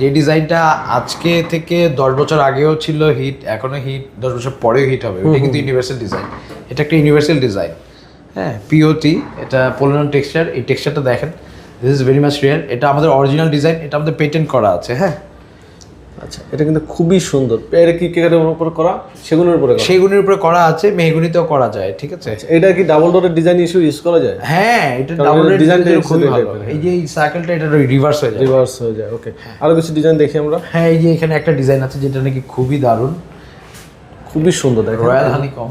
যে ডিজাইনটা আজকে থেকে দশ বছর আগেও ছিল হিট এখনও হিট দশ বছর পরেও হিট হবে। এটা কিন্তু ইউনিভার্সাল ডিজাইন এটা একটা ইউনিভার্সাল ডিজাইন হ্যাঁ পিওটি এটা পোলোনন টেক্সচার এই টেক্সচারটা দেখেন। This is very much real এটা আমাদের অরিজিনাল ডিজাইন এটা আমাদের পেটেন্ট করা আছে হ্যাঁ? আচ্ছা এটা কিন্তু খুবই সুন্দর। এটা কি কেকের উপর করা সেগুনের উপরে করা? সেগুনের উপরে করা আছে মেহগুনিতেও করা যায় ঠিক আছে? এটা কি ডাবল ডোরের ডিজাইন ইস্যু ইউজ করা যায়? হ্যাঁ এটা ডাবল ডোরের ডিজাইন খুবই ভালো। এই যে এই সাইকেলটা এটা রিভার্স হয়ে যায়। রিভার্স হয়ে যায় ওকে আরও কিছু ডিজাইন দেখি আমরা? হ্যাঁ এই যে এখানে একটা ডিজাইন আছে যেটা নাকি খুবই দারুণ। খুবই সুন্দর দেখেন। রয়্যাল হানিকম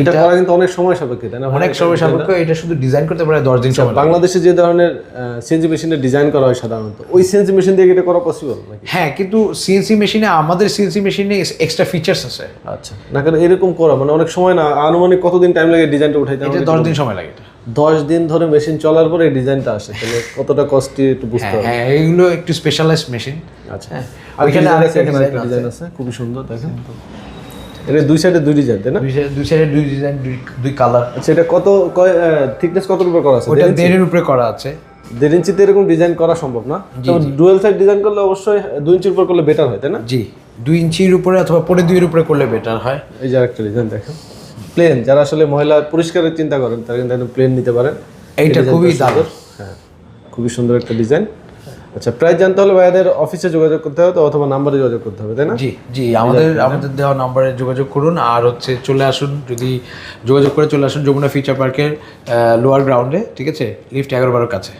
এটা করা কিন্তু অনেক সময় সাপেক্ষে তাই না অনেক সময় সাপেক্ষ এটা শুধু ডিজাইন করতে পারে দশ দিন সময় বাংলাদেশে যে ধরনের মেশিনের ডিজাইন করা হয় সাধারণত ওই মেশিন দিয়ে এটা করা পসিবল হ্যাঁ কিন্তু সিএনসি মেশিনে আমাদের সিএনসি মেশিনে এক্সট্রা ফিচার্স আছে। আচ্ছা না কারণ এরকম করা মানে অনেক সময় না আনুমানিক কতদিন টাইম লাগে ডিজাইনটা উঠাইতে? এটা দশ দিন সময় লাগে এটা। দশ দিন ধরে মেশিন চলার পরে ডিজাইনটা আসে তাহলে কতটা কস্টলি একটু বুঝতে হ্যাঁ হবে। হ্যাঁ এগুলো একটু স্পেশালাইজড মেশিন আচ্ছা হ্যাঁ আর এখানে আরেকটা ডিজাইন আছে খুবই সুন্দর দেখেন। এটা দুই সাইডে দুই ডিজাইন তাই না? দুই সাইডে দুই সাইডে দুই ডিজাইন দুই কালার আচ্ছা এটা কত থিকনেস কত উপর করা আছে? ওটা দেড়ের উপরে করা আছে। দেড় ইঞ্চিতে এরকম ডিজাইন করা সম্ভব না? ডুয়েল সাইড ডিজাইন করলে অবশ্যই দুই ইঞ্চির উপর করলে বেটার হয় তাই না? জি দুই ইঞ্চির উপরে অথবা পরে দুইয়ের উপরে করলে বেটার হয়। এই যে একটা ডিজাইন দেখেন। প্লেন যারা আসলে মহিলা পরিষ্কারের চিন্তা করেন তারা কিন্তু প্লেন নিতে পারেন। এইটা খুবই দারুণ। হ্যাঁ খুবই সুন্দর একটা ডিজাইন আচ্ছা প্রাইস জানতে হলে ভাইয়াদের অফিসে যোগাযোগ করতে হবে তো অথবা নাম্বারে যোগাযোগ করতে হবে তাই না? জি জি আমাদের আমাদের দেওয়া নাম্বারে যোগাযোগ করুন। আর হচ্ছে চলে আসুন যদি যোগাযোগ করে চলে আসুন যমুনা ফিচার পার্কের লোয়ার গ্রাউন্ডে ঠিক আছে? লিফট এগারো বারোর কাছে।